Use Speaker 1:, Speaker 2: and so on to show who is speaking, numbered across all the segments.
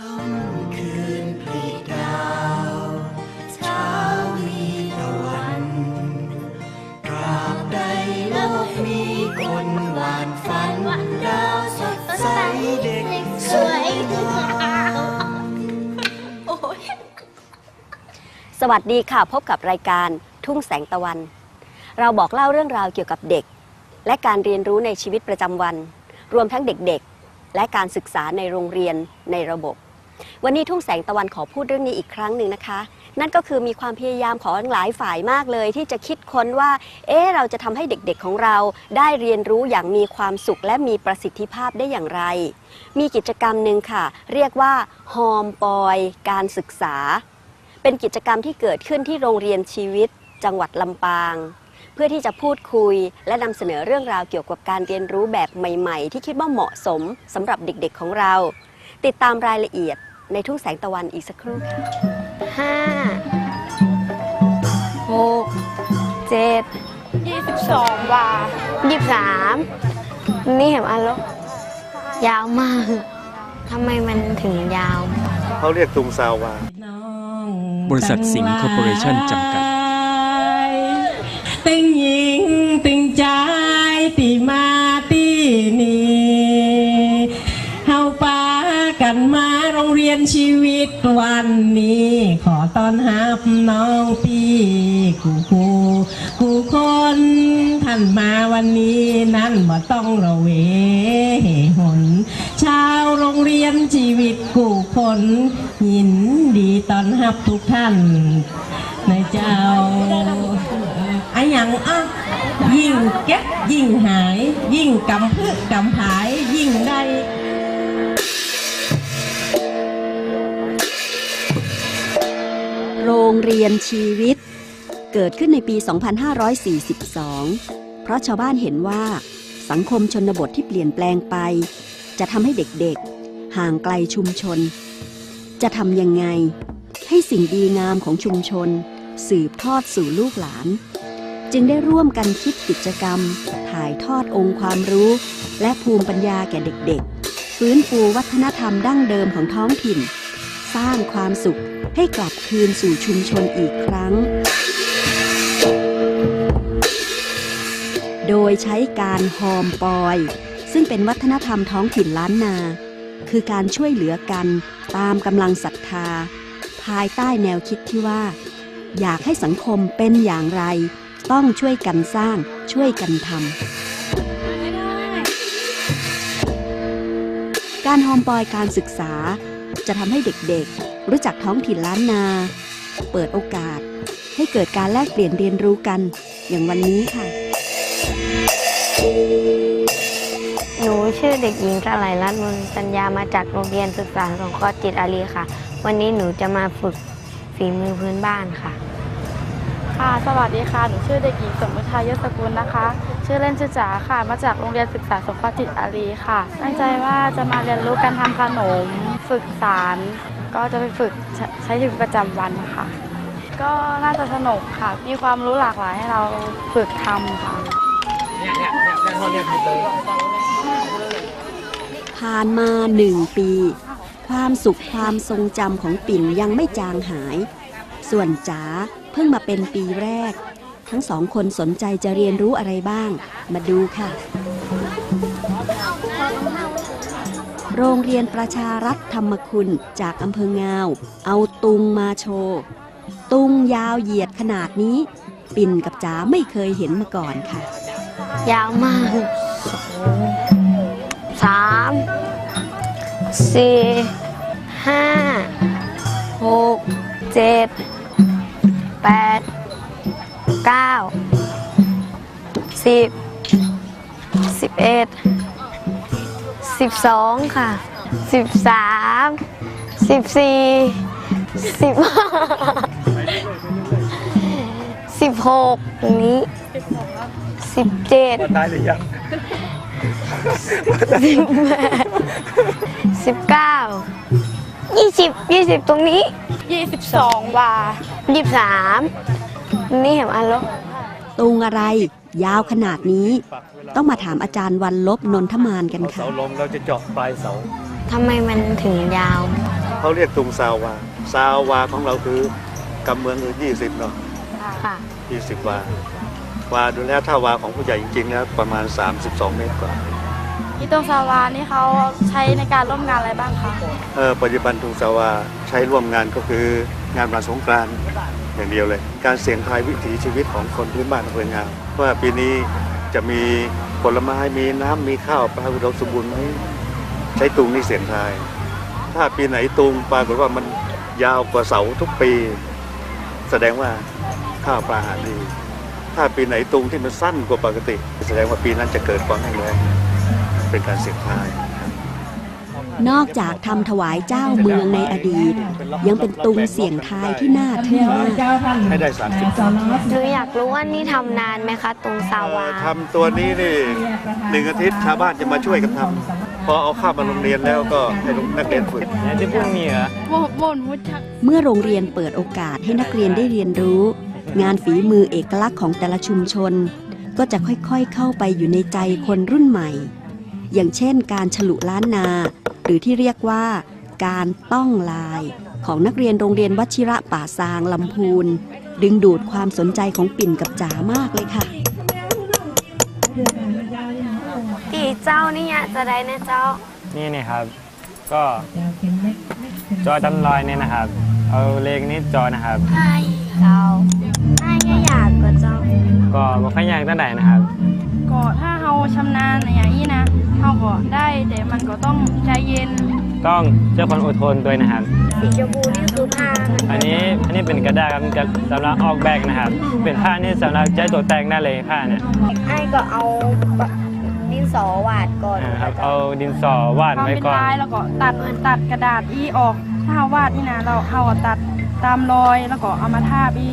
Speaker 1: สดใสเด็กสวย
Speaker 2: สวัสดีค่ะ พบกับรายการทุ่งแสงตะวัน เราบอกเล่าเรื่องราวเกี่ยวกับเด็ก และการเรียนรู้ในชีวิตประจำวัน รวมทั้งเด็กๆ และการศึกษาในโรงเรียนในระบบ วันนี้ทุ่งแสงตะวันขอพูดเรื่องนี้อีกครั้งหนึ่งนะคะ นั่นก็คือมีความพยายามของหลายฝ่ายมากเลย ที่จะคิดค้นว่า เอ๊เราจะทำให้เด็กๆของเราได้เรียนรู้อย่างมีความสุขและมีประสิทธิภาพได้อย่างไร มีกิจกรรมหนึ่งค่ะ เรียกว่าฮอมปอย การศึกษา เป็นกิจกรรมที่เกิดขึ้นที่โรงเรียนชีวิต จังหวัดลำปางเพื่อที่จะพูดคุย และนำเสนอเรื่องราวเกี่ยวกับการเรียนรู้แบบใหม่ ๆ ที่คิดว่าเหมาะสมสำหรับเด็กๆของเรา ติดตามรายละเอียด ในทุ่งแสงตะวันอีกสักครู่ค่ะห้าหกเจ็ด
Speaker 3: 22บาท
Speaker 2: ยี่สิบสามนี่เห็นอันแล้วยาวมากทำไมมันถึงยาว
Speaker 4: เขาเรียกตุงซาวา
Speaker 5: บริษัทสิงห์คอร์ปอเรชั่นจำกัด
Speaker 6: ตึงหญิงตึงใจตีมาตีนีเฮาปา กันมาโรงเรียนชีวิตวันนี้ ขอต้อนรับน้องพี่กูคูกูคนท่านมาวันนี้นั่นบ่ต้องระเวหนชาวโรงเรียนชีวิตกูคนยินดีต้อนรับทุกท่านในเจ้าไอ้หยังอะยิ่งเก็บยิ่งหาย ยิ่งกำพืชกำผายยิ่งได้
Speaker 2: เรียนชีวิต เกิดขึ้นในปี 2542 เพราะชาวบ้านเห็นว่า สังคมชนบทที่เปลี่ยนแปลงไป จะทำให้เด็กๆ ห่างไกลชุมชน จะทำยังไง ให้สิ่งดีงามของชุมชน สืบทอดสู่ลูกหลาน จึงได้ร่วมกันคิดกิจกรรม ถ่ายทอดองค์ความรู้ และภูมิปัญญาแก่เด็กๆ ฟื้นฟูวัฒนธรรมดั้งเดิมของท้องถิ่น สร้างความสุขให้กลับคืนสู่ชุมชนอีกครั้ง โดยใช้การฮอมปอย ซึ่งเป็นวัฒนธรรมท้องถิ่นล้านนา คือการช่วยเหลือกันตามกำลังศรัทธา ภายใต้แนวคิดที่ว่า อยากให้สังคมเป็นอย่างไร ต้องช่วยกันสร้างช่วยกันทำการฮอมปอยการศึกษา จะทำให้เด็กๆ รู้จักท้องถิ่นล้านนา เปิดโอกาส ให้เกิดการแลกเปลี่ยนเรียนรู้กัน อย่างวันนี้ค่ะ
Speaker 3: หนูชื่อเด็กหญิงสลายรัตน์มนต์ปัญญามาจากโรงเรียนศึกษาสงเคราะห์จิตอารีค่ะ วันนี้หนูจะมาฝึกฝีมือพื้นบ้านค่ะ
Speaker 7: ค่ะสวัสดีค่ะ หนูชื่อเด็กหญิงสมมุทายศกุลนะคะ ชื่อเล่นชื่อจ๋าค่ะ มาจากโรงเรียนศึกษาสงเคราะห์จิตอารีค่ะ ตั้งใจว่าจะมาเรียนรู้การทำขนม ฝึกสาร ก็จะไปฝึกใช้ชีวิตประจำวันค่ะ ก็น่าจะสนุกค่ะ มีความรู้หลากหลายให้เราฝึกทำค่ะ
Speaker 2: ผ่านมาหนึ่งปี ความสุขความทรงจำของปิ่นยังไม่จางหาย ส่วนจ๋าเพิ่งมาเป็นปีแรก ทั้งสองคนสนใจจะเรียนรู้อะไรบ้าง มาดูค่ะ โรงเรียนประชารัฐธรรมคุณจากอำเภองาว เอาตุงมาโชว์ ตุงยาวเหยียดขนาดนี้ ปิ่นกับจ๋าไม่เคยเห็นมาก่อนค่ะ
Speaker 3: ยาวมากสามสี่ห้าหกเจ็ดแปดเก้าสิบสิบเอ็ด สิบสองค่ะสิบสามสิบสี่สิบห้าสิบหกตรงนี้สิบเจ็ด
Speaker 4: ได้หรือยัง
Speaker 3: สิบเก้ายี่สิบยี่สิบตรงนี้
Speaker 7: 22บาท
Speaker 3: ยี่สิบสามนี่เห็นอันแล้ว
Speaker 2: ตุงอะไร ยาวขนาดนี้ ต้องมาถามอาจารย์วันลบนนทมานกัน
Speaker 4: เอา
Speaker 2: ค่ะ
Speaker 4: เสาลงเราจะเจาะปลายเสา
Speaker 3: ทำไมมันถึงยาว
Speaker 7: ก็
Speaker 4: เขาเรียกตุงซาวาซาวาของเราคือกำเมืองคือ20เนาะ
Speaker 3: ค่ะ
Speaker 4: 20วาวาดูแล้วถ้าวาของผู้ใหญ่จริงๆแล้วประมาณ 32 เมตรกว่า
Speaker 7: ที่ตรงซาวานี่เขาใช้ในการร่วมงานอะไรบ้างคะ
Speaker 4: เออปัจจุบันตุงซาวาใช้ร่วมงานก็คืองานวันสงกรานต์ อย่างเดียวเลย การเสี่ยงทายวิถีชีวิตของคนพื้นบ้านอำเภองาวว่าปีนี้จะมีผลไม้มีน้ำมีข้าวปลาอุดมสมบูรณ์ไหมใช้ตุงนี่เสี่ยงทาย ถ้าปีไหนตุงปรากฏว่ามันยาวกว่าเสาทุกปี แสดงว่าข้าวปลาหาดี ถ้าปีไหนตุงที่มันสั้นกว่าปกติ แสดงว่าปีนั้นจะเกิดความแห้งแล้งเป็นการเสี่ยงทาย
Speaker 2: นอกจากทำถวายเจ้าเมืองในอดีต ยังเป็นตุงเสียงทายที่น่าทึ่งมาก
Speaker 4: ให้ได้30
Speaker 3: หนูอยากรู้ว่านี่ทำนานไหมคะตรงซาวา
Speaker 4: ทำตัวนี้นี่หนึ่งอาทิตย์ชาวบ้านจะมาช่วยกันทำพอเอาข้าวมาโรงเรียนแล้วก็ให้นักเรียนฝึก
Speaker 5: ที่พูดมีเหรอ
Speaker 7: โมโมนมุชัก
Speaker 2: เมื่อโรงเรียนเปิดโอกาสให้นักเรียนได้เรียนรู้ งานฝีมือเอกลักษณ์ของแต่ละชุมชน ก็จะค่อยๆเข้าไปอยู่ในใจคนรุ่นใหม่อย่างเช่นการฉลุล้านนาห รือที่เรียกว่าการต้องลายของนักเรียนโรงเรียนวชิระป่าซางลำพูน ดึงดูดความสนใจของปิ่นกับจ๋ามากเลยค่ะ
Speaker 3: ตีเจ้านี่ยจะได้นะเจ้า
Speaker 8: นี่นี่ครับ ก็จอจำลอยเนี่ยนะครับ เอาเลขนี้จอนะครับ
Speaker 3: ใช่เจ้าน่าจะอยากกว่าเจ้า
Speaker 8: ก็บอกให้ยากตั้งแต่นะครับ
Speaker 7: ก็ถ้าเรา ชำนาญอย่างนี้นะเราก็ได้แต่มันก็ต้องใจเย็น
Speaker 8: ต้องเจ้าคนอดทนด้วยนะครับ
Speaker 3: สีชมพูนี่คือผ้ามัน
Speaker 8: อันนี้อันนี้เป็นกระดาษครับจะสำหรับออกแบบนะครับ เป็นผ้านี่สำหรับใช้ตกแต่งได้เลยผ้าเนี่ย
Speaker 3: ไอ้ก็เอาดินสอวาดก่อน
Speaker 8: นะครับเอาดินสอวาด
Speaker 7: ความ
Speaker 8: ไว้
Speaker 7: เป็น
Speaker 8: ก่อน
Speaker 7: ลายแล้วก็ตัดตัดกระดาษอีออกถ้าเราวาดนี่นะเราเอาก็ตัดตามรอยแล้วก็เอามาทาบอี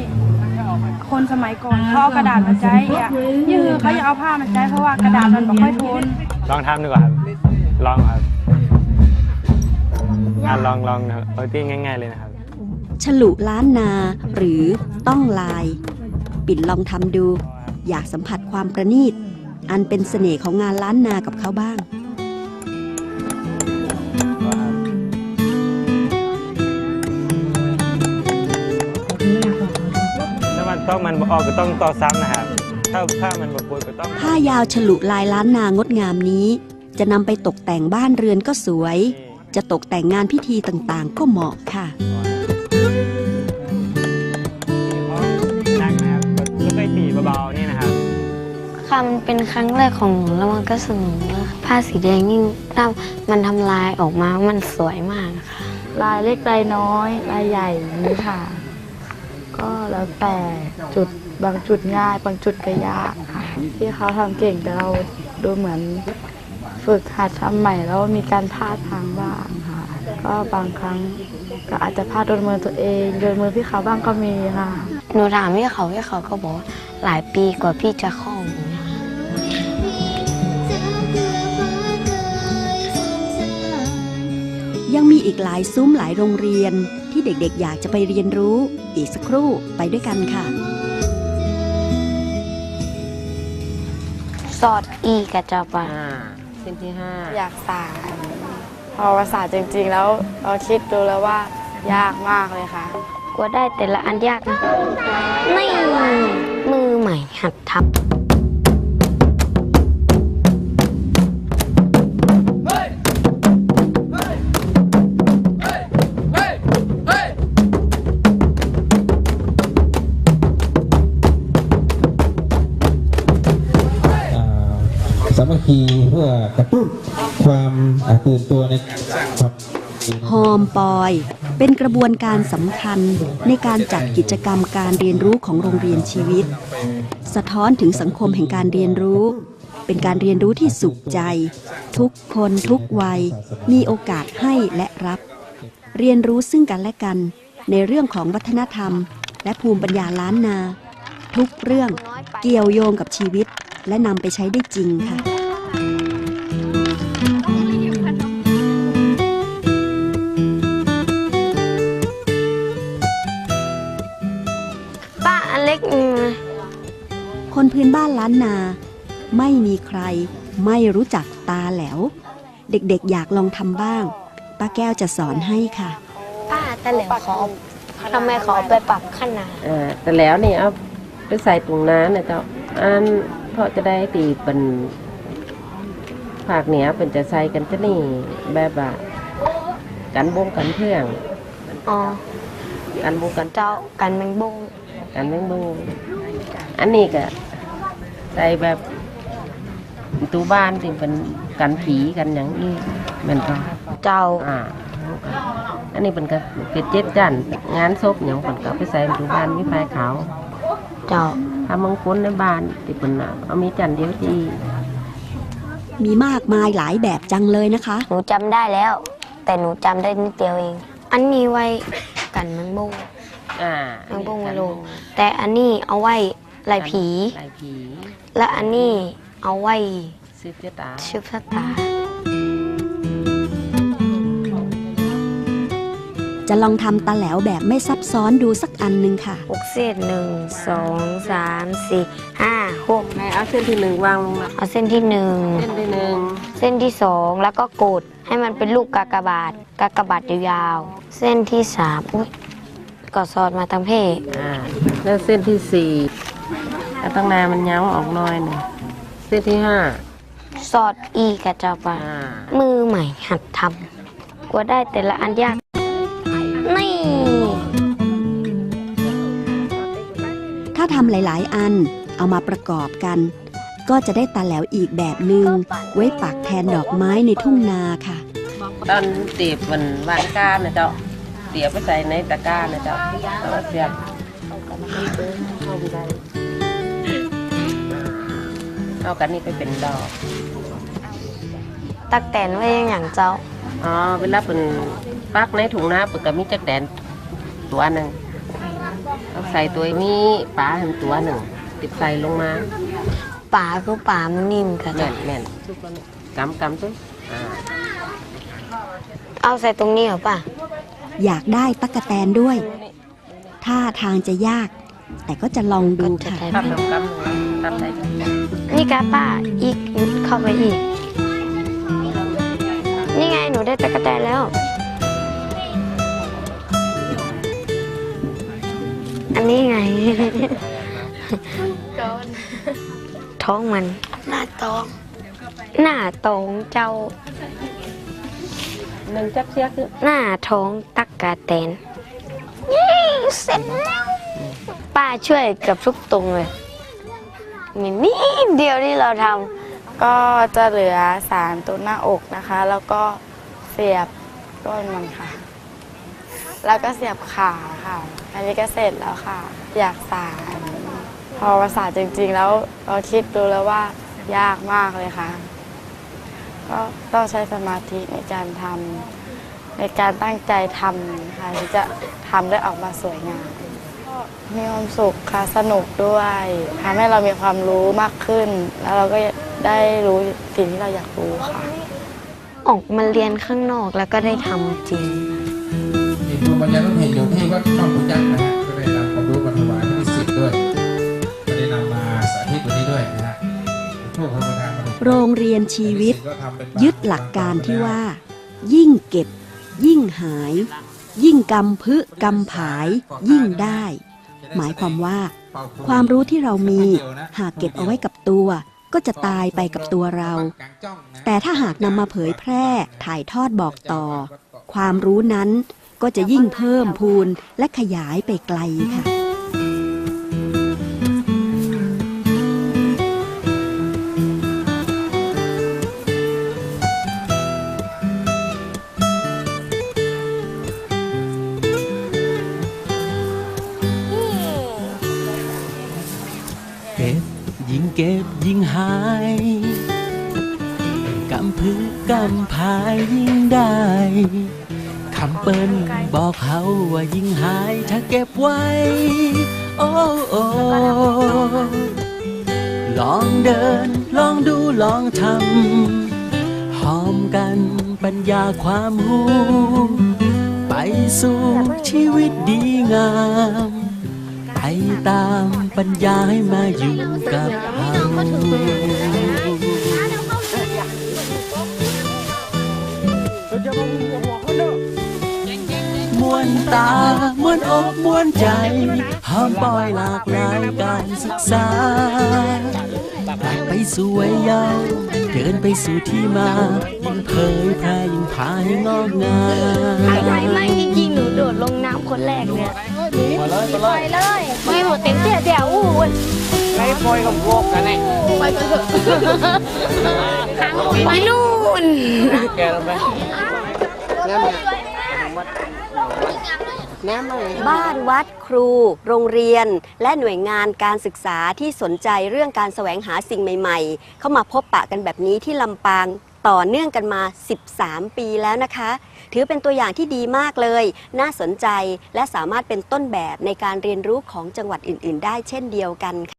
Speaker 7: คนสมัยก่อนเขาเอากระดาษมาใช้อะนี่คือเขาอยากเอาผ้ามาใช้เพราะว่ากระดาษมันไม่ค่อยทน
Speaker 8: ลองทำดูก่อนครับ ลองครับอะลองลองนะครับเอาที่ง่าย ๆเลยนะครับ
Speaker 2: ฉลุล้านนาหรือต้องลาย ปิ่นลองทำดู อยากสัมผัสความประณีต อันเป็นเสน่ห์ของงานล้านนากับเขาบ้าง
Speaker 8: ต้องมันออกก็ต้องต่อซ้ำนะครับถ้าถ้ามันบกวนก็ต้อง
Speaker 2: ผ้ายาวฉลุลายล้านนางดงามนี้ จะนำไปตกแต่งบ้านเรือนก็สวย จะตกแต่งงานพิธีต่างๆ ก็เหมาะค่ะ
Speaker 8: นักนะครับก็ค่อยตีเบาๆนี่นะครับ
Speaker 3: ค่ะมันเป็นครั้งแรกของหนูแล้วมันก็สนุกมากผ้าสีแดงนี่ถ้ามันทำลายออกมา มันสวยมากค่ะ
Speaker 7: ลายเล็กลายน้อย ลายใหญ่อย่างนี้ค่ะ ก็แล้วแต่จุดบางจุดง่าย บางจุดก็ยากค่ะที่เขาทำเก่งแต่เราดูเหมือนฝึกหัดทำใหม่แล้วมีการพลาดทางบ้างค่ะ ก็บางครั้งก็อาจจะพลาดโดนมือตัวเองโดนมือพี่เขาบ้างก็มีค่ะ
Speaker 3: หนูถามพี่เขาพี่เขาก็บอกว่าหลายปีกว่าพี่จะคล่องยัง
Speaker 2: มีอีกหลายซุ้มหลายโรงเรียน เด็กๆ อยากจะไปเรียนรู้ อีกสักครู่ไปด้วยกันค่ะ
Speaker 3: สอดอีกระจับอะ
Speaker 7: อยากสานพอภาษาจริงๆ แล้วเราคิดดูแล้วว่ายากมากเลยค่ะ
Speaker 3: กลัวได้แต่ละอันยากนะนี่มือใหม่หัดทับ
Speaker 9: อกระตุ้นความอ่าตื่นตัวในการสร้างความ
Speaker 2: ฮอมปอย เป็นกระบวนการสำคัญในการจัดกิจกรรมการเรียนรู้ของโรงเรียนชีวิต สะท้อนถึงสังคมแห่งการเรียนรู้ เป็นการเรียนรู้ที่สุขใจ ทุกคนทุกวัย มีโอกาสให้และรับ เรียนรู้ซึ่งกันและกัน ในเรื่องของวัฒนธรรม และภูมิปัญญาล้านนา ทุกเรื่องเกี่ยวโยงกับชีวิต และนำไปใช้ได้จริงค่ะ คนพื้นบ้านล้านนา ไม่มีใครไม่รู้จักตาแหลว เด็กๆอยากลองทำบ้าง ป้าแก้วจะสอนให้ค่ะ
Speaker 7: ข
Speaker 3: ป้าแต่เหลวขอทำไมขอไปปรับขนาด
Speaker 10: อ่าแต่แล้วนี่เอาไปใส่ถุงน้ำนะเจ้าอันเพราะจะได้ตีเป็นภาคเหนือเป็นจะใส่กันจะนี่แบบว่ากันบงกันเพื่อง
Speaker 3: อ๋อ
Speaker 10: กันบงกัน
Speaker 3: เจ้ากันแมงบง
Speaker 10: กันเรื่องบงอันนี้ก็ ใส่แบบตู้บ้านที่เป็นกันผีกันอย่างนี้แมันก็
Speaker 3: เจ้า
Speaker 10: อ่าอันนี้เป็นก็เป็นเจ็ดจันทร์งานศพอย่างเป็นก็ไปใส่ตู้บ้านมีไฟขาว
Speaker 3: เจ้า
Speaker 10: ทำมงคลในบ้านที่เป็นน่ะเอามีจันทร์เดียวที่
Speaker 2: มีมากมายหลายแบบจังเลยนะคะ
Speaker 3: หนูจำได้แล้ว แต่หนูจำได้นิดเดียวเอง อันนี้ไว้กันแมงบง
Speaker 10: อ่า
Speaker 3: แมงบงไว้ลงแต่อันนี้เอาไว้ ไล่ผี
Speaker 10: ลายผี
Speaker 3: และอันนี้เอาไว้
Speaker 10: ซิบเจตา
Speaker 3: ชุบชะตา
Speaker 2: จะลองทำตาแหลวแบบไม่ซับซ้อนดูสักอันหนึ่งค่ะ
Speaker 3: หกเศษหนึ่งสองสามสี่ห้าหก
Speaker 10: ให้เอาเส้นที่หนึ่งวางลงมา
Speaker 3: เอาเส้นที่หนึ่ง
Speaker 10: เส้นที่หนึ่ง
Speaker 3: เส้นที่สองแล้วก็กดให้มันเป็นลูกกากบาทกากบาทยาวๆเส้นที่สามอุ้ยก็สอดมาทางเพศ
Speaker 10: อ่าแล้วเส้นที่สี่ แล้วตั้งนามันเย้าออกหน้อยหนึ่งเส้นที่ห้า
Speaker 3: สอดอีกระเจ้าป่ะ
Speaker 10: อ่า
Speaker 3: มือใหม่หัดทำกว่าได้แต่ละอันยาก นี่
Speaker 2: ถ้าทำหลาย ๆ อันเอามาประกอบกัน ก็จะได้ตาแหลวอีกแบบหนึ่งไว้ปักแทนดอกไม้ในทุ่งนาค่ะ
Speaker 10: ตอนเตียบมันวานก้านะเจ้าเตียบไปใส่ในตะกร้านะเจ้าแล้วก็เสียบ เอากันนี่ไปเป็นดอก
Speaker 3: ตักแตนไว้อย่างเจ้า
Speaker 10: อ๋อเวลาเป็นปักในถุงน้ำเปิดก็มีจักแดนตัวหนึ่งเอาใส่ตัวนี้ปลาหันตัวหนึ่งติดใส่ลงมา
Speaker 3: ป่าคือป่ามันนิ่มค่ะ
Speaker 10: แม่
Speaker 3: เจ้าน
Speaker 10: แม่นกำกำตุ้ยอ่า
Speaker 3: เอาใส่ตรงนี้เหรอป่ะ
Speaker 2: อยากได้ตั๊กแตนด้วย ท่าทางจะยาก แต่ก็จะลองดูค่ะ
Speaker 10: ทำแบบกำหนึ่งทำได้
Speaker 3: นี่ กาป้าอีกยุดเข้าไปอีก นี่ไงหนูได้ตะกะแตนแล้ว อันนี้ไง ท้องมัน หน้าตอง หน้าตองเจ้า
Speaker 10: หนึ่งจักเสียคือ
Speaker 3: หน้าท้องตักกะแตนเย้เสร็จแล้ว ป้าช่วยเกับทุกตรงเลย มีนิดเดียวที่เราทำ
Speaker 7: ก็จะเหลือสารตัวหน้าอกนะคะ แล้วก็เสียบก้นมันค่ะ แล้วก็เสียบขาค่ะ อันนี้ก็เสร็จแล้วค่ะ อยากสารพอมาสารจริง ๆ แล้วเราคิดดูแล้วว่ายากมากเลยค่ะ ก็ต้องใช้สมาธิในการทำในการตั้งใจทำค่ะถึงจะทำได้ออกมาสวยงาม มีความสุขค่ะสนุกด้วยทำให้เรามีความรู้มากขึ้น แล้วเราก็ได้รู้สิ่งที่เราอยากรู้ค่ะำ
Speaker 3: ออกมาเรียนข้างนอกแล้วก็ได้ทำจริง
Speaker 9: มีครูปัญญาลุเห็นอยู่ที่วัดช่องปุยักษ์นะฮะก็ได้นำความรู้มาถวายให้สิทธิ์ด้วยก็ได้นำมาสาธิตวันนี้ด้วยนะฮะผู้พระประธานมาดู
Speaker 2: โรงเรียนชีวิต
Speaker 9: ก็ทำเป็น
Speaker 2: ยึดหลักการที่ว่า ยิ่งเก็บ ยิ่งหาย ยิ่งกำพึกำผาย ยิ่งได้ หมายความว่า ความรู้ที่เรามีหากเก็บเอาไว้กับตัว ก็จะตายไปกับตัวเรา แต่ถ้าหากนำมาเผยแพร่ถ่ายทอดบอกต่อ ความรู้นั้นก็จะยิ่งเพิ่มพูนและขยายไปไกลค่ะ
Speaker 1: ยิ่งเก็บยิ่งหายกำพือกำพายยิ่งได้คำเปิ้นบอกเขาว่ายิ่งหายถ้าเก็บไว้ โอ้โอลองเดิน ลองดูลองทำหอมกันปัญญาความหูไปสู่ชีวิตดีงาม ไปตามปัญญาให้มาอยู่กับเรามวนตามวนอกมวนใจห้ามปล่อยหลากหลายการศึกษาไปไปสู่วัยเยาว์เดินไปสู่ที่มายิ่งเผยแพร่ยิ่งพาให้งอกงาม
Speaker 3: ไม่ไม่จริงๆหนูโดดลงน้ำคนแรกเลย ไปเลยไปเลยเลยไม่หมดเต็มเสียเดี๋ยวอู้ไปปล่อยกับพวกกันไงไปกันเถอะไปนู่น
Speaker 2: บ้านวัดครู โรงเรียน และหน่วยงานการศึกษาที่สนใจเรื่องการแสวงหาสิ่งใหม่ ๆ เข้ามาพบปะกันแบบนี้ที่ลำปางต่อเนื่องกันมา 13 ปีแล้วนะคะ ถือเป็นตัวอย่างที่ดีมากเลย น่าสนใจและสามารถเป็นต้นแบบในการเรียนรู้ของจังหวัดอื่น ๆ ได้เช่นเดียวกันค่ะ